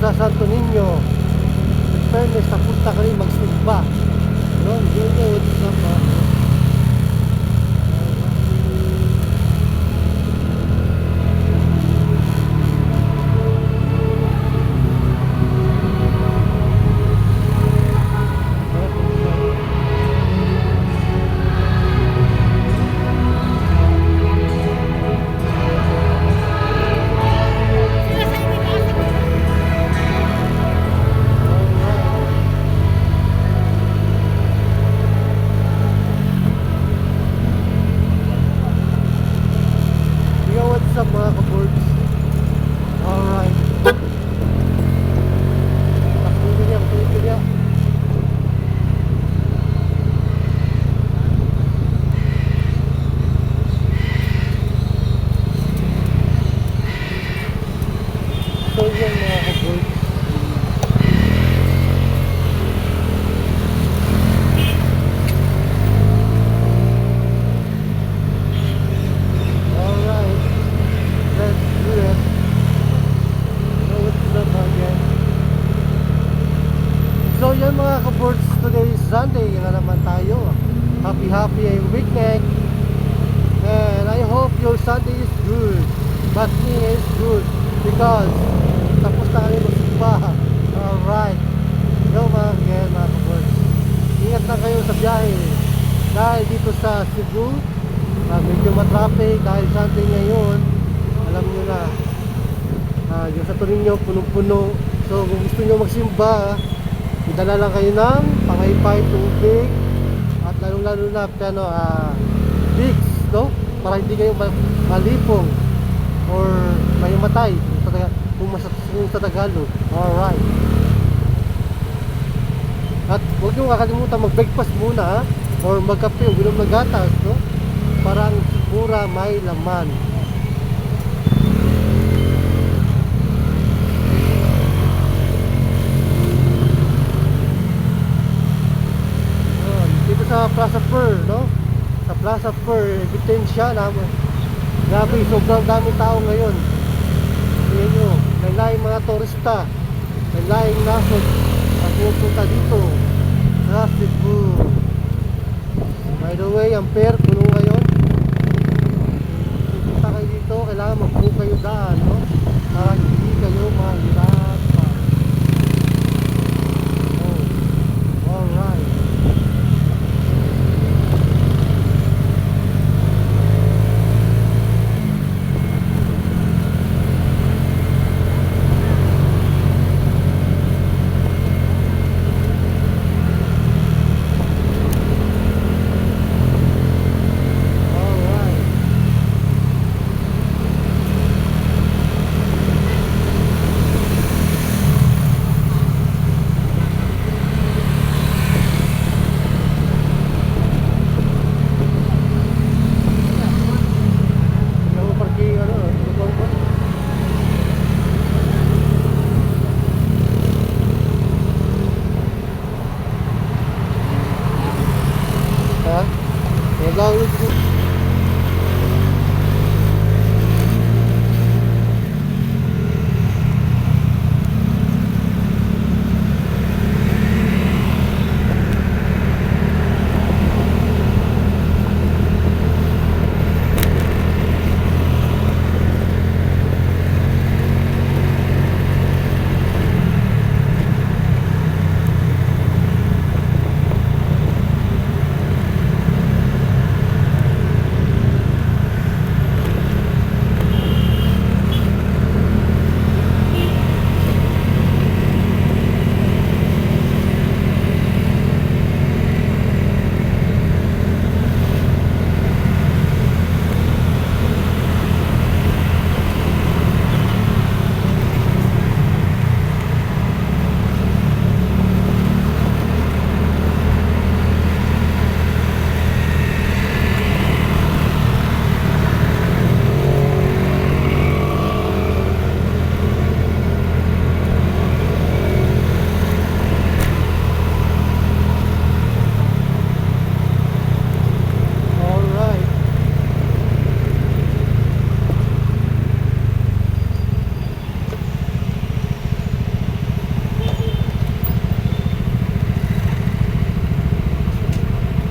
sa Santo Niño. Fairness, napunta ka rin magsimba. Yun, yun yun. So yun mga kaboards, today is Sunday na naman tayo. Happy happy weekend. And I hope your Sunday is good. But me is good because tapos na kami magsimba. Alright. Yo mga again mga kaboards. Ingat na kayo sa biyahe. Dahil dito sa Cebu, Ah, medyo matraffic dahil Sunday ngayon. Alam nyo na. Ah, yung sa Torino, punong-puno. So, kung gusto nyo magsimba, idala lang kayo ng pangaypay, tubig, at lalong-lalo na, ano, ah, Vicks, no? Para hindi kayo ma- malipong or may matay kung sa, Taga- kung mas, kung sa Tagalog. Alright. At huwag nyo kakalimutan mag-breakfast muna, ha? or magkape, uminom ng gatas, no? Para ang sikura may laman. Yun, Dito sa Plaza Per, no? Sa Plaza Per, ebidensya naman. Grabe, sobrang dami tao ngayon. Tingnan nyo, may laing mga turista, may laing nasod at pupunta dito sa Cebu. By the way, ang pair, puno ngayon. Pupunta kayo dito, kailangan mag-book kayo daan, no?